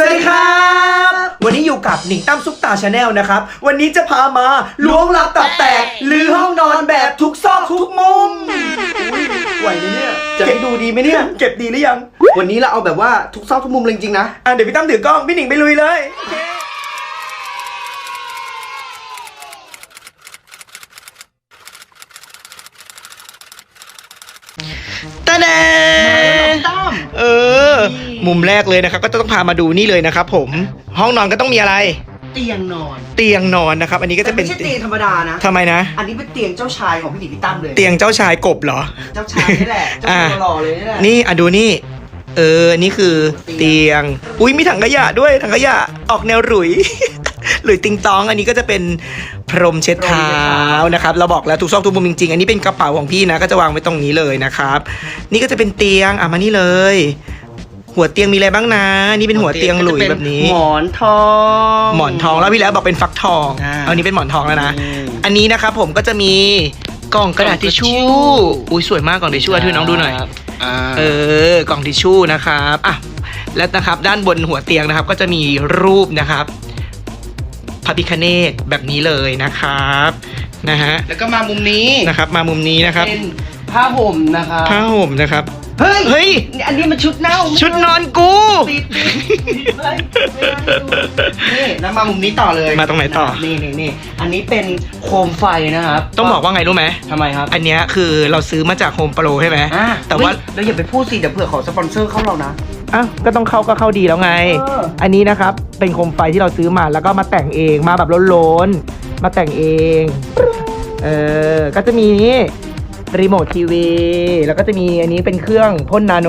สวัสดีครับ วันนี้อยู่กับหนิงตั้มซุปตาชาแนลนะครับ วันนี้จะพามาล้วงลับตับแตกหรือห้องนอนแบบทุกซอกทุกมุมอุ๊ยไหวไหมเนี่ยจะให้ดูดีไหมเนี่ย เก็บดีหรือยัง วันนี้เราเอาแบบว่าทุกซอกทุกมุมเลยจริงๆนะอะเดี๋ยวพี่ตั้มถือกล้องพี่หนิงไปลุยเลยโอเคตาแดงตั้มเออ มุมแรกเลยนะครับ ก็จะต้องพามาดูนี่เลยนะครับ ผมห้องนอนก็ต้องมีอะไร เตียงนอนเตียงนอนนะครับ อันนี้ก็แต่จะเป็ไม่นใช่เตียงธรรมดานะ ทำไมนะ อันนี้เป็นเตียงเจ้าชายของพี่หนิงพี่ตั้มเลย เตียงเจ้าชายกบเหรอ เจ้าชายนี่แหละ เจ้าอะตัวหล่อเลยนี่แหละนี่อะดูนี่ เออ นี่คือเตียง อุ้ยมีถังขยะด้วยถังขยะออกแนวหลุยหลุยติงตอง อันนี้ก็จะเป็นพรมเช็ดเท้านะครับ เราบอกแล้วทุกซอกทุกมุมจริงๆ อันนี้เป็นกระเป๋าของพี่นะ ก็จะวางไว้ตรงนี้เลยนะครับ นี่ก็จะเป็นเตียง อะมานี่เลย หัวเตียงมีอะไรบ้างนะ นี่เป็นหัวเตียงหลุยแบบนี้ หมอนทอง หมอนทองแล้วพี่แล้วบอกเป็นฟักทองอ่าเอาอันนี้เป็นหมอนทองแล้วนะ อืม อันนี้นะครับผมก็จะมีกล่องกระดาษทิชชู่ อุ้ยสวยมากกล่องทิชชู่อะที่น้องดูหน่อยอ่าเออกล่องทิชชู่นะครับอะแล้วนะครับด้านบนหัวเตียงนะครับ ก็จะมีรูปนะครับพระพิคเนตแบบนี้เลยนะครับนะฮะแล้วก็มามุมนี้นะครับ มามุมนี้นะครับเป็นผ้าห่มนะครับผ้าห่มนะครับ เฮ้ยเฮ้ยอันนี้มันชุดเน่าชุดนอนกูติดติดเฮ้ยไม่ได้ดูนี่แล้วมามุมนี้ต่อเลยมาตรงไหนต่อ นี่นี่นี่อันนี้เป็นโคมไฟนะครับต้องบอกว่าไงรู้ไหม ทำไมครับอันเนี้ยคือเราซื้อมาจากโฮมโปรใช่ไหม อ่าแต่ว่า เฮ้ยเราอย่าไปพูดสิเดี๋ยวเผื่อเขาสปอนเซอร์เข้าเรานะ อ้าวก็ต้องเข้าก็เข้าดีแล้วไง เออ อันนี้นะครับ เป็นโคมไฟที่เราซื้อมาแล้วก็มาแต่งเอง มาแบบโล้นๆ มาแต่งเอง เออ ก็จะมีนี่ รีโมททีวี แล้วก็จะมีอันนี้เป็นเครื่องพ่นนาโน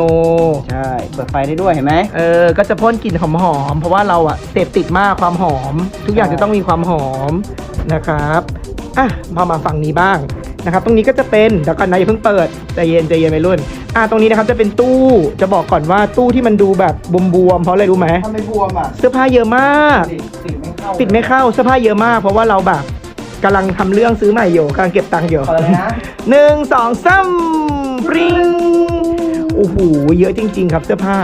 ใช่ เปิดไฟได้ด้วยเห็นไหม เออ ก็จะพ่นกลิ่นหอมๆ เพราะว่าเราอะเสพติดมากความหอม ทุกอย่างใช่จะต้องมีความหอมนะครับ อะพอมาฝั่งนี้บ้างนะครับ ตรงนี้ก็จะเป็นเดี๋ยวก่อนนะอย่าเพิ่งเปิดใจเย็นใจเย็นไปรุ่น อะตรงนี้นะครับจะเป็นตู้ จะบอกก่อนว่าตู้ที่มันดูแบบบวมๆ เพราะอะไรรู้ไหมทำไมบวมอะ เสื้อผ้าเยอะมาก ปิดไม่เข้า ปิดไม่เข้า เสื้อผ้าเยอะมาก เพราะว่าเราแบบ กำลังทำเรื่องซื้อใหม่อยู่กำลังเก็บตังค์อยู่เปิดเลยนะ หนึ่งสองสามปริงโอ้โหเยอะจริง ๆ ครับเสื้อผ้า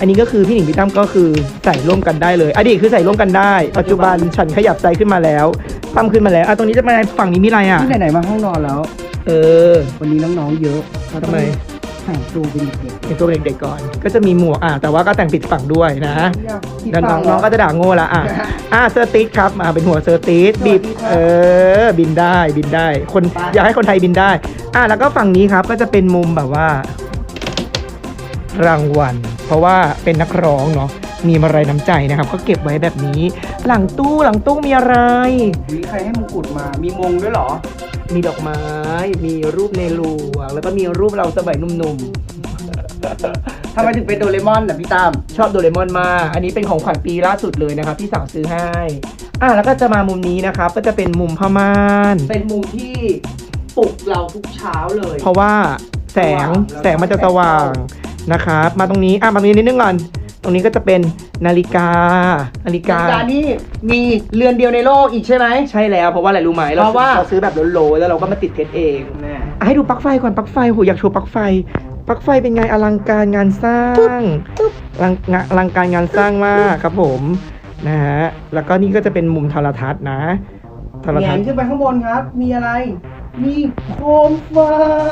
อันนี้ก็คือพี่หนิงพี่ตั้มก็คือใส่ร่วมกันได้เลย อดีตคือใส่ร่วมกันได้ ปัจจุบันฉันขยับใจขึ้นมาแล้วตั้มขึ้นมาแล้วอะตรงนี้จะมาฝั่งนี้มีอะไรอะที่ไหนๆมาห้องนอนแล้ว เออ วันนี้น้องๆเยอะเราต้องทำไม แต่งตัวเป็นเด็กเป็นตัวเด็กๆก่อน ก็จะมีหมวกอะแต่ว่าก็แต่งปิดฝั่งด้วยนะๆแล้วน้องน้องก็จะด่าโง่ละอะอะเซอร์ติสครับอะเป็นหัวเซอร์ติสบิดสวัสดีครับเออบินได้บินได้ คนไปอยากให้คนไทยบินได้ อะแล้วก็ฝั่งนี้ครับก็จะเป็นมุมแบบว่า รางวัล เพราะว่าเป็นนักร้องเนาะมีมาลัยน้ำใจนะครับ ก็เก็บไว้แบบนี้ หลังตู้หลังตู้มีอะไรมีใครให้มงกุฎมามีมงด้วยเหรอ มีดอกไม้ มีรูปในหลวง แล้วก็มีรูปเราสมัยหนุ่มทำไมถึงเป็นโดเรมอนอะพี่ตั้มๆชอบโดเรมอนมาก อันนี้เป็นของขวัญปีล่าสุดเลยนะครับที่สั่งซื้อให้ อะแล้วก็จะมามุมนี้นะครับ ก็จะเป็นมุมผ้าม่าน เป็นมุมที่ปลุกเราทุกเช้าเลย เพราะว่าแสงสว่างแสงมันจะสว่างนะครับ มาตรงนี้ อะมาตรงนี้นิดนึงก่อน ตรงนี้ก็จะเป็นนาฬิกา นาฬิกาการนี้มีเรือนเดียวในโลกอีกใช่ไหม ใช่แล้วเพราะว่าอะไรรู้ไหมเพราะว่า เราซื้อแบบโลๆแล้วเราก็มาติดเพชรเองแม่อะให้ดูปลั๊กไฟก่อนปลั๊กไฟโหอยากโชว์ปลั๊กไฟปลั๊กไฟเป็นไงอลังการงานสร้างอลังงานอลังการงานสร้างมากครับผมนะฮะแล้วก็นี่ก็จะเป็นมุมโทรทัศน์นะโทรแงทัศนน์ขึ้นไปข้างบนครับ มีอะไร มีโคมไฟ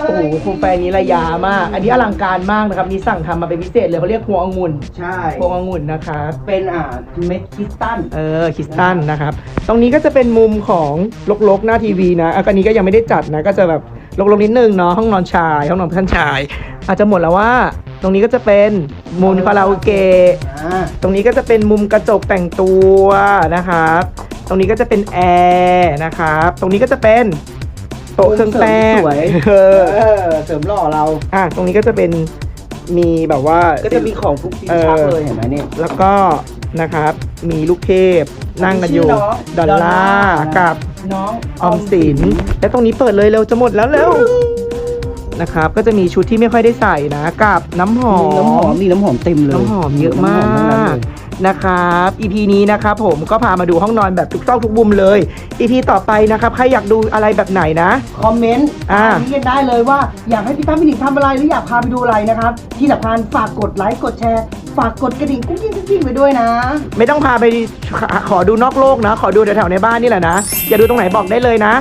โอ้โหโคมไฟนี้ระยามาก อันนี้อลังการมากนะครับ นี่สั่งทำมาเป็นพิเศษเลยเขาเรียกพวงองุ่นใช่พวงองุ่นนะครับ เป็นอ่าเม็ดคริสตัลเออคริสตันนะครับ ตรงนี้ก็จะเป็นมุมของลกๆหน้าทีวีนะอะอันนี้ก็ยังไม่ได้จัดนะ ก็จะแบบลกๆนิดนึงเนาะห้องนอนชายห้องนอนท่านชาย อาจจะหมดแล้วว่า ตรงนี้ก็จะเป็นมุมคาราโอเกะอ่าตรงนี้ก็จะเป็นมุมกระจกแต่งตัวนะครับ ตรงนี้ก็จะเป็นแอร์นะครับ ตรงนี้ก็จะเป็นโต๊ะเครื่องแป้งสวยเอเอออเสริมหล่อเรา อะตรงนี้ก็จะเป็นมีแบบว่าก็จะมีของทุกชิ้นชักเลยเห็นไหมเนี่ยแล้วก็นะครับมีลูกเทพนั่งกันอยู่ชื่อน้องดอลลาร์ดอลลาร์กับน้องออมสิน และตรงนี้เปิดเลยเร็วจะหมดแล้วเร็วนะครับก็จะมีชุดที่ไม่ค่อยได้ใส่นะกับน้ำหอมีมน้ำหอมมีน้ำหอมเต็มเลยน้ำหอมเยอะมาน้ำหอทั้งนั้นกเลย นะครับ EP นี้นะครับผมก็พามาดูห้องนอนแบบทุกซอกทุกมุมเลย EP ต่อไปนะครับใครอยากดูอะไรแบบไหนนะ คอมเมนต์อ่านี้กันได้เลยว่าอยากให้พี่ตั้มพี่หนิงทำอะไรหรืออยากพาไปดูอะไรนะครับ ที่สำคัญฝากกดไลค์กดแชร์ ฝากกดกระดิ่งกุ้งกิ้งกุ้งกิ้งไปด้วยนะ ไม่ต้องพาไปขอดูนอกโลกนะ ขอดูแถวๆในบ้านนี่แหละนะ อย่าดูตรงไหนบอกได้เลยนะ